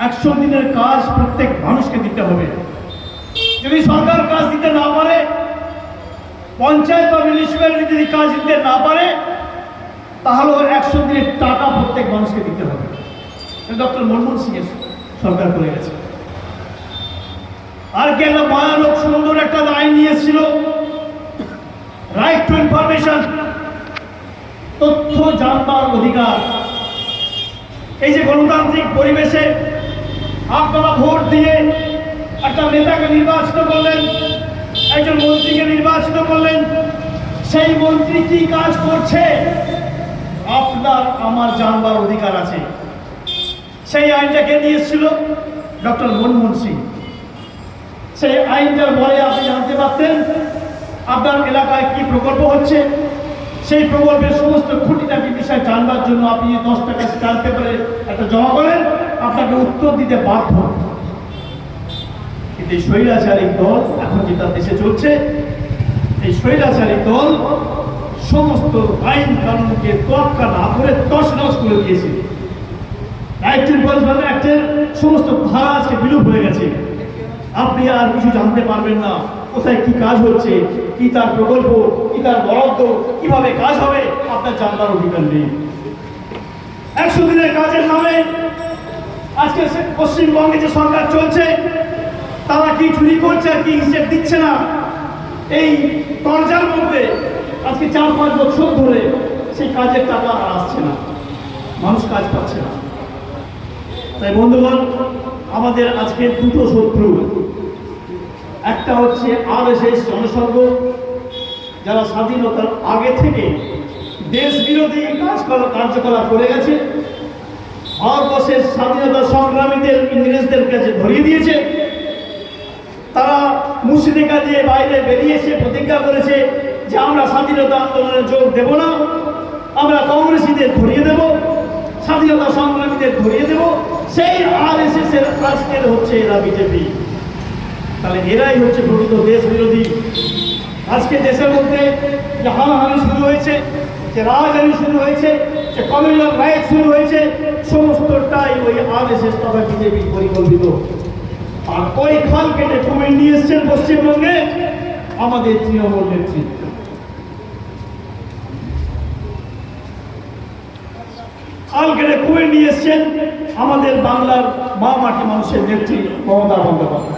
একশো দিনের কাজ প্রত্যেক মানুষকে দিতে হবে। যদি সরকার কাজ দিতে না পারে, পঞ্চায়েত বা মিউনিসিপ্যালিটি যদি কাজ দিতে না পারে, তাহলে একশো দিনের টাকা প্রত্যেক মানুষকে দিতে হবে। ডক্টর মনমোহন সিং এর সরকার করে গেছে। আর কি একটা ভয়ানক, সুন্দর একটা আইন নিয়েছিল। রাইট টু ইনফরমেশন তথ্য জানবার অধিকার। এই যে গণতান্ত্রিক পরিবেশে আপনারা ভোট দিয়ে একটা নেতাকে নির্বাচিত করলেন, একজন মন্ত্রীকে নির্বাচিত করলেন। সেই মন্ত্রী কি কাজ করছে? আপনার, আমার জানবার অধিকার আছে। সেই আইনটা আইনটাকে নিয়েছিল ডক্টর মনমোহন সিং। সেই আইনটার বলে আপনি জানতে পারতেন, আপনার এলাকায় কি প্রকল্প হচ্ছে? সেই প্রকল্পের সমস্ত খুঁটিনাটি বিষয় জানবার জন্য আপনি দশ টাকা স্ট্যাম্প পেপারে একটা জমা করেন। আপনাকে উত্তর দিতে বাধ্য। কিন্তু এই স্বৈরাচারিক দল এখন যেটা দেশে চলছে, এই স্বৈরাচারিক দল সমস্ত আইন কানুনকে তোয়াক্কা না করে তস নস করে দিয়েছে। রাইটের পরিষদ অ্যাক্টের সমস্ত ধারা আজকে বিলুপ হয়ে গেছে। আপনি আর কিছু জানতে পারবেন না, কোথায় কি কাজ হচ্ছে, কি তার প্রকল্প, কি তার বরাদ্দ, কীভাবে কাজ হবে, আপনার জানবার অধিকার নেই। একশো দিনের কাজের নামে আজকে পশ্চিমবঙ্গে যে সরকার চলছে, তারা কি চুরি করছে আর কি হিসেব দিচ্ছে না? এই দরজার মধ্যে আজকে চার পাঁচ বছর ধরে সেই কাজের টাকা আর আসছে না। মানুষ কাজ পাচ্ছে না। তাই বন্ধুগণ, আমাদের আজকে দুটো শত্রু। একটা হচ্ছে আর এস জনসংঘ, যারা স্বাধীনতার আগে থেকে দেশ বিরোধী কাজ করা কার্যকলাপ করে গেছে। ভারতবর্ষের স্বাধীনতা সংগ্রামীদের, ইংরেজদের কাছে ধরিয়ে দিয়েছে। তারা মুর্শিদিকা দিয়ে বাইরে বেরিয়েছে প্রতিজ্ঞা করেছে যে আমরা স্বাধীনতা আন্দোলনে যোগ দেব না, আমরা কংগ্রেসীদের ধরিয়ে দেব, স্বাধীনতা সংগ্রামীদের ধরিয়ে দেব। সেই আর এস এস এর আজকের হচ্ছে এরা বিজেপি। তাহলে এরাই হচ্ছে প্রকৃত দেশ বিরোধী আজকে দেশের মধ্যে যে হানাহানি শুরু হয়েছে, যে রাজহানি শুরু হয়েছে যে কমিউনাল রাইট শুরু হয়েছে, সমস্তটাই ওই এস তথা বিজেপি পরিকল্পিত। আর ওই খাল কেটে কুমির নিয়ে এসছেন পশ্চিমবঙ্গে? আমাদের তৃণমূল নেতৃত্ব খাল কেটে কুমির নিয়ে এসছেন আমাদের বাংলার মা মাটি মানুষের নেত্রী মমতা বন্দ্যোপাধ্যায়।